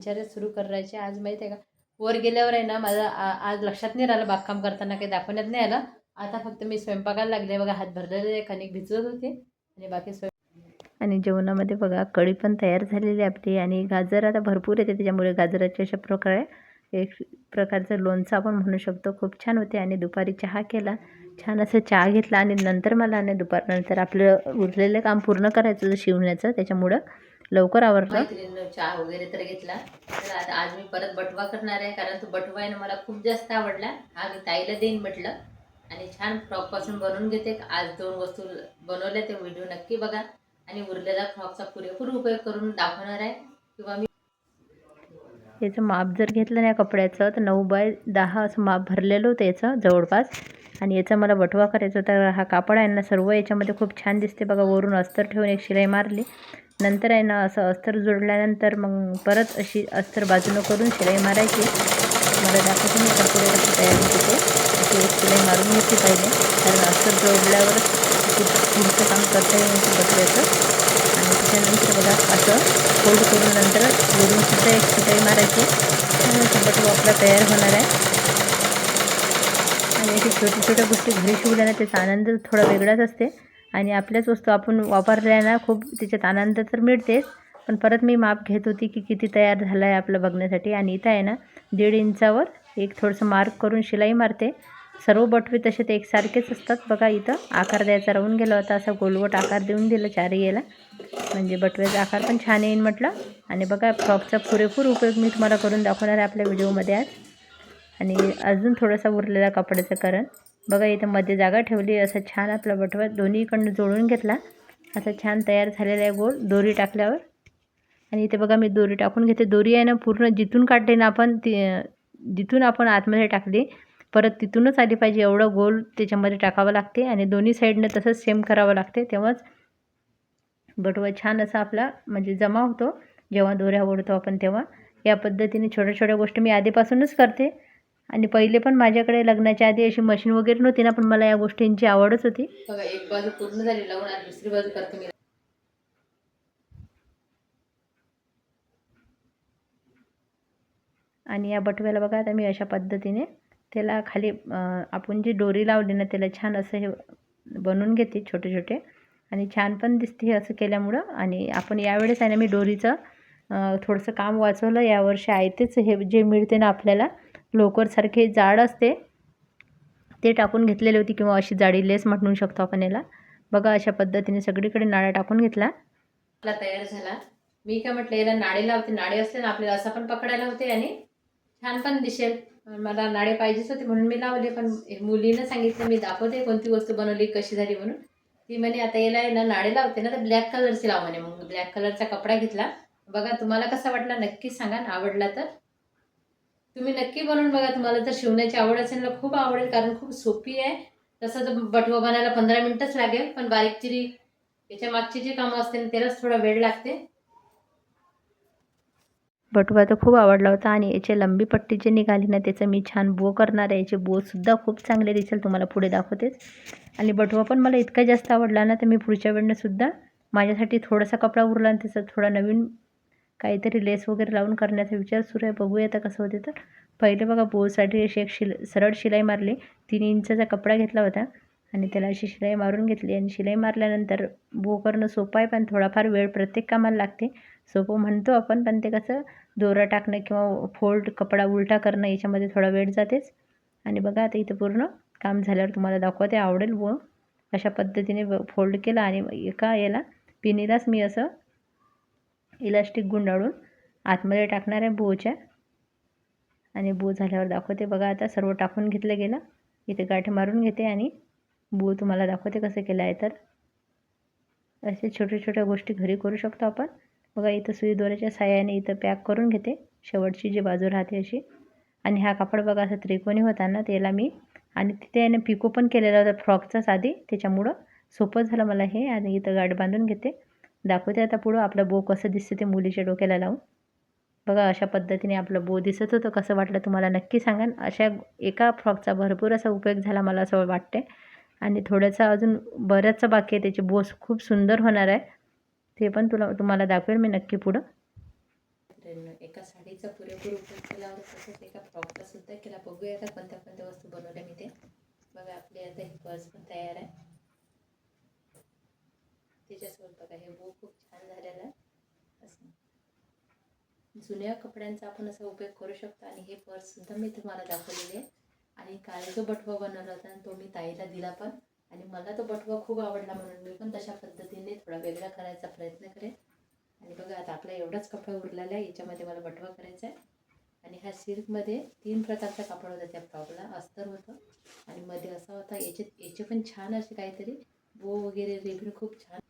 विचारच सुरू करायचे. आज माहिती आहे का वर गेल्यावर आहे ना माझं आ- आज लक्षात नाही राहिलं बागकाम करताना काही दाखवण्यात नाही आलं. आता फक्त मी स्वयंपाकाला लागले. बघा हात भरलेले आहे, कणिक भिजवत होते. आणि बाकी स्वयं आणि जेवणामध्ये बघा कढी पण तयार झालेली आपली. आणि गाजर आता भरपूर येते त्याच्यामुळे गाजराचे अशा प्रकारे एक प्रकारचं लोणचं आपण म्हणू शकतो. खूप छान होते. आणि दुपारी चहा केला. छान असं चहा घेतला. आणि नंतर मला आणि दुपारनंतर आपलं उरलेलं काम पूर्ण करायचं होतं शिवण्याचं. त्याच्यामुळं लवकर आवरलं. चहा वगैरे तर घेतला. तर आज मी परत बटवा करणार आहे कारण तो बटवा आहे ना मला खूप जास्त आवडला. हा मी ताईला देईन म्हटलं. आणि छान फ्रॉकपासून बनवून घेते. आज दोन वस्तू बनवल्या ते व्हिडिओ नक्की बघा. आणि उरलेला फ्रॉकचा पुरेपूर उपयोग करून दाखवणार आहे. किंवा मी याचं माप जर घेतलं नाही कपड्याचं तर नऊ बाय दहा असं माप भरलेलं होतं याचं जवळपास. आणि याचा मला बटवा करायचा होता. हा कापड आहे ना सर्व याच्यामध्ये खूप छान दिसते. बघा वरून अस्तर ठेवून एक शिलाई मारली. नंतर आहे ना असं अस्तर जोडल्यानंतर मग परत अशी अस्तर बाजूनं करून शिलाई मारायची. मला दाखवतो मी कपडे तयारी होते अशी एक शिलाई मारून घेतली पाहिजे कारण अस्तर जोडल्यावरच पुढचं काम करता येईल ते बटव्याचं आणि त्याच्यानंतर बघा असं फोल्ड करून नंतर जोडूनसुद्धा सुद्धा एक शिलाई मारायची. आणि आपला तयार होणार आहे. आणि अशा छोट्या छोट्या गोष्टी घरी शिवल्या ना त्याचा आनंद थोडा वेगळाच असते. आणि आपल्याच वस्तू आपण वापरल्यानं खूप त्याच्यात आनंद तर मिळतेच. पण परत मी माप घेत होती की किती तयार झालं आहे आपलं बघण्यासाठी. आणि इथं आहे ना दीड इंचावर एक थोडंसं मार्क करून शिलाई मारते. सर्व बटवे तसे ते एकसारखेच असतात. बघा इथं आकार द्यायचा राहून गेला होता. असा गोलवट आकार देऊन दिलं चारही याला. म्हणजे बटव्याचा आकार पण छान येईन म्हटलं. आणि बघा फ्रॉकचा पुरेपूर उपयोग मी तुम्हाला करून दाखवणार आहे आपल्या व्हिडिओमध्ये आज. आणि अजून थोडासा उरलेला कपड्याचं करण. बघा इथं मध्ये जागा ठेवली असं छान आपला बटवा दोन्हीकडनं जोडून घेतला. असा छान तयार झालेला आहे गोल दोरी टाकल्यावर. आणि इथे बघा मी दोरी टाकून घेते. दोरी आहे ना पूर्ण जिथून काढली ना आपण ती जिथून आपण आतमध्ये टाकली परत तिथूनच आली पाहिजे. एवढं गोल त्याच्यामध्ये टाकावं लागते. आणि दोन्ही साईडनं तसंच सेम करावं लागते. तेव्हाच बटवा छान असा आपला म्हणजे जमा होतो. जेव्हा दोऱ्या ओढतो आपण तेव्हा. या पद्धतीने छोट्या छोट्या गोष्टी मी आधीपासूनच करते. आणि पहिले पण माझ्याकडे लग्नाच्या आधी अशी मशीन वगैरे नव्हती ना पण मला या गोष्टींची आवडच होती. बघा एक बाजू पूर्ण झाली लावून आणि दुसरी बाजू करते मी. आणि या बटव्याला बघा आता मी अशा पद्धतीने त्याला खाली आपण जी दोरी लावली ना त्याला छान असं हे बनवून घेते छोटे छोटे. आणि छान पण दिसते हे असं केल्यामुळं. आणि आपण यावेळेस आहे ना मी दोरीचं अं, थोडंसं काम वाचवलं. यावर्षी आयतेच हे जे मिळते ना आपल्याला लोकरसारखे जाड असते. ते टाकून घेतलेले होती किंवा अशी जाडी लेस म्हणू शकतो आपण याला. बघा अशा पद्धतीने सगळीकडे नाळ्या टाकून घेतला. आपला तयार झाला. मी काय म्हटलं याला नाळे लावते. नाळे असले ना आपल्याला असं पण पकडायला होते आणि छान पण दिसेल. मला नाळे पाहिजेच होते म्हणून मी लावले पण मुलीनं सांगितलं मी दाखवते कोणती वस्तू बनवली कशी झाली म्हणून. ती म्हणे आता याला ना नाळे लावते ना तर ब्लॅक कलरची लाव म्हणे. मग ब्लॅक कलरचा कपडा घेतला. बघा तुम्हाला कसा वाटला नक्की सांगा. आवडला तर. तुम्ही नक्की बनवून बघा. तुम्हाला जर शिवण्याची आवड असेल तर खूप आवडेल कारण खूप सोपी आहे. तसं तर बटवा बनायला पंधरा मिनटंच लागेल पण बारीक चिरी याच्या मागची जी कामं असते ना त्यालाच थोडा वेळ लागते. बटवा तर खूप आवडला होता आणि याची लंबी पट्टी जी निघाली ना त्याचं मी छान बो करणार आहे. याचे बोसुद्धा खूप चांगले दिसेल तुम्हाला पुढे दाखवतेच आणि बटवा पण मला इतका जास्त आवडला ना तर मी पुढच्या वेळेनंसुद्धा माझ्यासाठी थोडासा कपडा उरला आणि त्याचा थोडा नवीन काहीतरी लेस वगैरे लावून करण्याचा विचार सुरू आहे. बघूया आता कसं होते तर. पहिले बघा बोसाठी अशी एक शिल सरळ शिलाई मारली. तीन इंचाचा कपडा घेतला होता आणि त्याला अशी शिलाई मारून घेतली आणि शिलाई मारल्यानंतर बो करणं सोपं आहे पण थोडाफार वेळ प्रत्येक कामाला लागते. सोपं म्हणतो आपण पण ते कसं दोरा टाकणं किंवा फोल्ड कपडा उलटा करणं याच्यामध्ये थोडा वेळ जातेच. आणि बघा आता इथं पूर्ण काम झाल्यावर तुम्हाला दाखवते आवडेल बो अशा पद्धतीने फोल्ड केला आणि एका याला पिनीलाच मी असं इलास्टिक गुंडाळून आतमध्ये टाकणार आहे बोच्या. आणि बो झाल्यावर दाखवते. बघा आता सर्व टाकून घेतलं गेलं. इथे गाठ मारून घेते आणि बो तुम्हाला दाखवते कसं केलं आहे तर. असे छोट्या छोट्या गोष्टी घरी करू शकतो आपण. बघा इथं सुईद्वाराच्या साह्याने इथं पॅक करून घेते. शेवटची जी बाजू राहते अशी. आणि हा कापड बघा असं त्रिकोणी होता ना त्याला मी आणि तिथे याने पिको पण केलेला होता फ्रॉकचाच आधी त्याच्यामुळं सोपं झालं मला हे. आणि इथं गाठ बांधून घेते. दाखवते आता पुढं आपलं बो कसं दिसते ते मुलीच्या डोक्याला लावून. बघा अशा पद्धतीने आपलं बो दिसत होतं कसं वाटलं तुम्हाला नक्की सांगा. अशा एका फ्रॉकचा भरपूर असा उपयोग झाला मला असं वाटते आणि थोडंसं अजून बऱ्याचसा बाकी आहे त्याचे बोस खूप सुंदर होणार आहे. ते पण तुला तुम्हाला दाखवेल मी नक्की पुढं. एका साडीचा पुरेपूर उपयोग केला होता तसंच एका फ्रॉकचा सुद्धा केला. बघूया आता कोणत्या कोणत्या वस्तू बनवल्या मी ते. बघा आपली आता ही पर्स पण तयार आहे. तिच्यासोबत बघा हे बो खूप छान झालेलं आहे. असं. जुन्या कपड्यांचा आपण असा उपयोग करू शकतो आणि हे पर्ससुद्धा मी तुम्हाला दाखवलेली आहे. आणि काल जो बटवा बनवला होता तो मी ताईला दिला पण. आणि मला तो बटवा खूप आवडला म्हणून मी पण तशा पद्धतीने थोडा वेगळा करायचा प्रयत्न करेन. आणि बघा आता आपला एवढाच कपडा उरलेला आहे. याच्यामध्ये मला बटवा करायचा आहे. आणि ह्या सिल्कमध्ये तीन प्रकारचा कापड होता. त्या फ्रॉकला अस्तर होतं. आणि मध्ये असा होता. याचे याचे पण छान असे काहीतरी. बो वगैरे रिबिन खूप छान